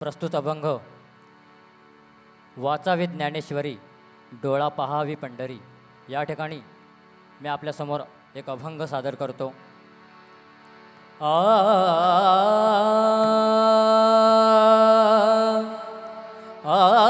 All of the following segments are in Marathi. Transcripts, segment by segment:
प्रस्तुत अभंग वाचावी ज्ञानेश्वरी डोळा पहावी पंढरी या ठिकाणी मी आपल्यासमोर एक अभंग सादर करतो आ, आ, आ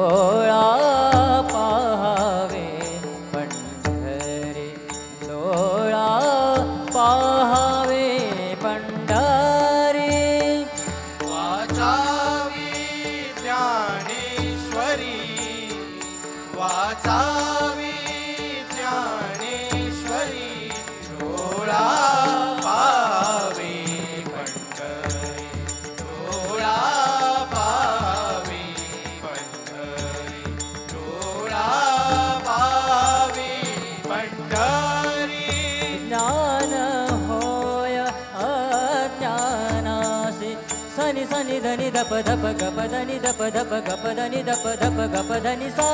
Oh. ಧಪ ಧಪ ಗಪ ಧನಿ ಧಪ ಧಪ ಗಪ ಧನಿ ಧಪ ಧಪ ಗಪ ಧನಿ ಸಾ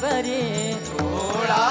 सरे थोड़ा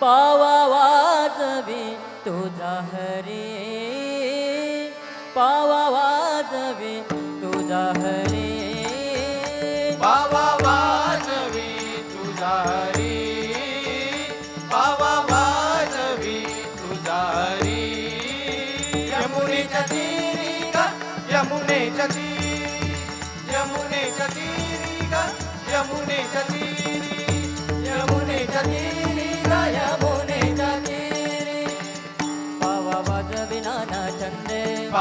पावा वाजवी तुझा हरी पावा वाजवी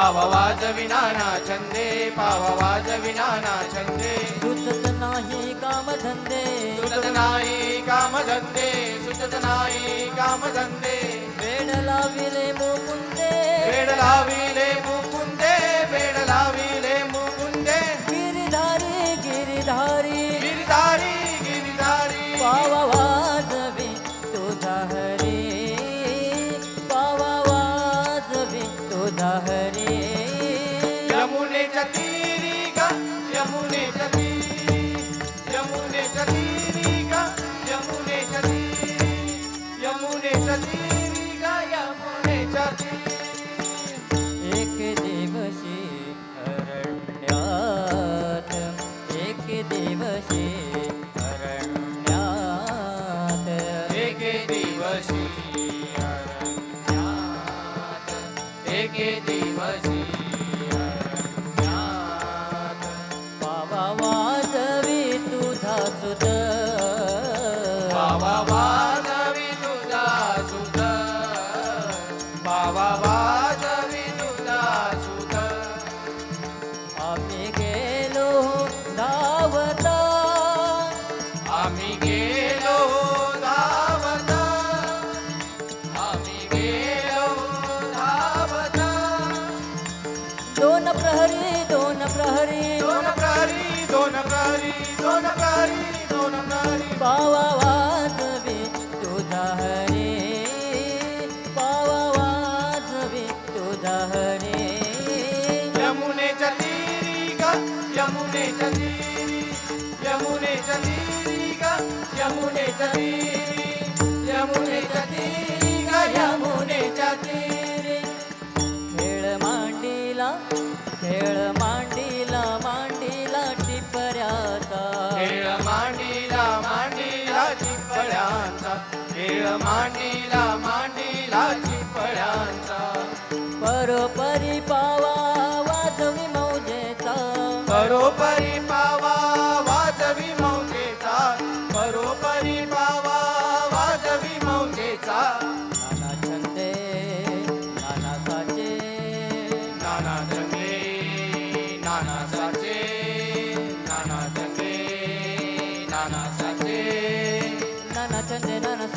चंदे पावा वाजवी नाना छंदे पावा वाजवी नाना छंदे सुचत नाही कामधंदे सुचत नाही कामधंदे सुचत नाही कामधंदे वेड लाविले मुकुंदे वेड लाविले मुकुंदे वेड लाविले मुकुंदे गिरिधारी गिरिधारी। गिरधारी गिरधारी। पावा दिवशी अरण्यात. एके दिवशी अरण्यात. एके दिवशी अरण्यात. पावा वाजवी तुझा सुत. बाबा वाजवी तुझा सुत. बाबा वाजवी तुझा सुत. आम्ही गेलो ग ग खेळ मांडीला खेळ मांडीला मांडीला टिपऱ्याचा. खेळ मांडीला मांडीला चिपळ्यांचा खेळ मांडीला मांडीला चिपळ्यांचा परोपरी पावा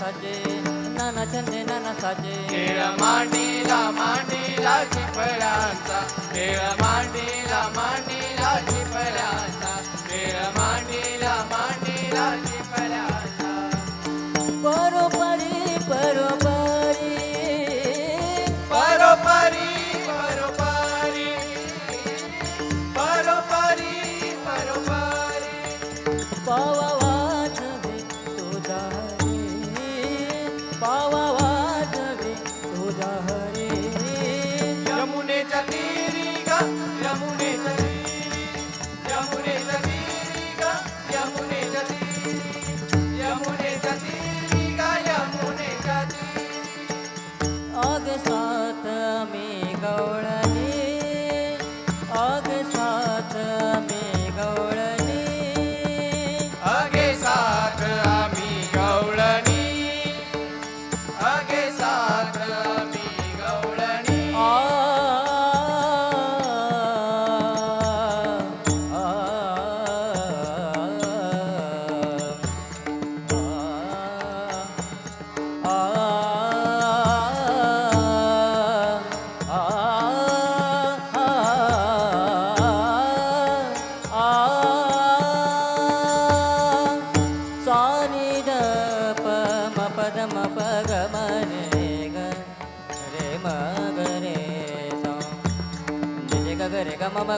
छंदे नाना छंदे नाना साचे खेळ मांडीला मांडीला चिपळ्यांचा खेळ मांडीला मांडीला चिपळ्यांचा खेळ मांडीला मांडीला चिपळ्यांचा परोपरी परोपरी.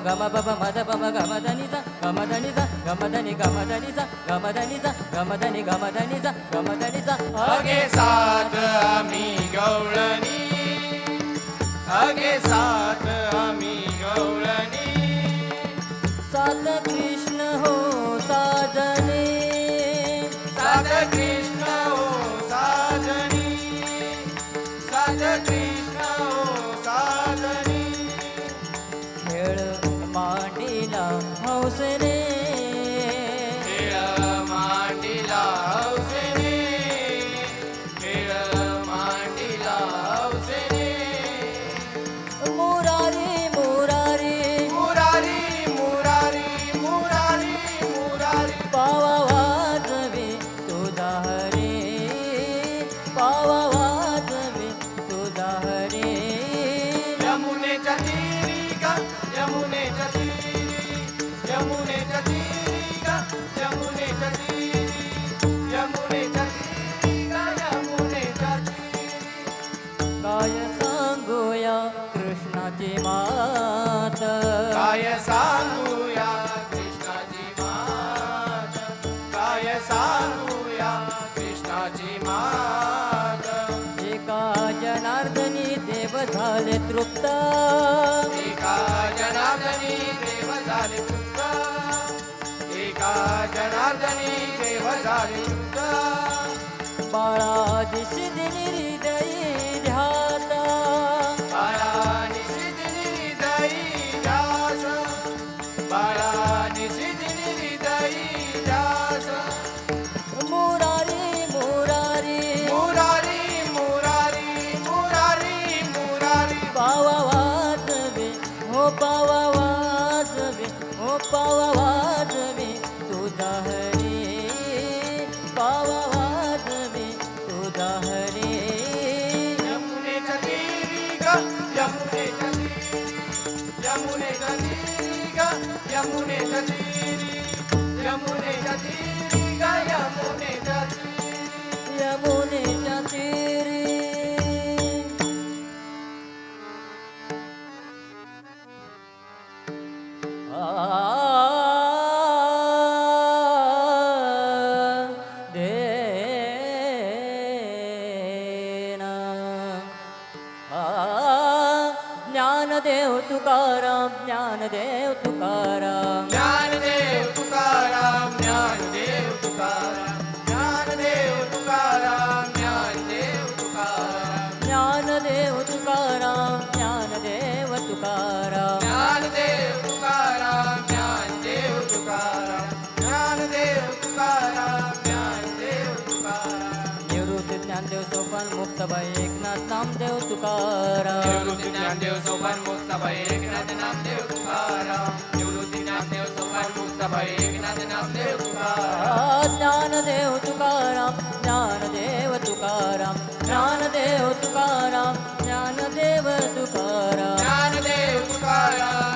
గమ బబ మద బమ గమదని గమదని గమదని గమదని గమదని గమదని గమదని గమదని अगे साथ मी गवळणी अगे साथ झाले तृप्त. एका जनार्दनी देव झाले तृप्त. एका जनार्दनी देव झाले तृप्त. बाळा दिश दिली हृदयी. ी तु यमुने नदीगुने नदी यमुुनदीका यमुुने नदी यमुने नदीका यमुने नदी यमुुने नदी 啊啊 नामदेव तुकाराम निवृत्ती ज्ञानदेव सोपान मुक्ता भाई एकनाथ नामदेव तुकाराम निवृत्ती ज्ञानदेव सोपान मुक्ता भाई एकनाथ नामदेव तुकाराम ज्ञानदेव तुकाराम ज्ञानदेव तुकाराम ज्ञानदेव तुकाराम ज्ञानदेव तुकाराम ज्ञानदेव तुकाराम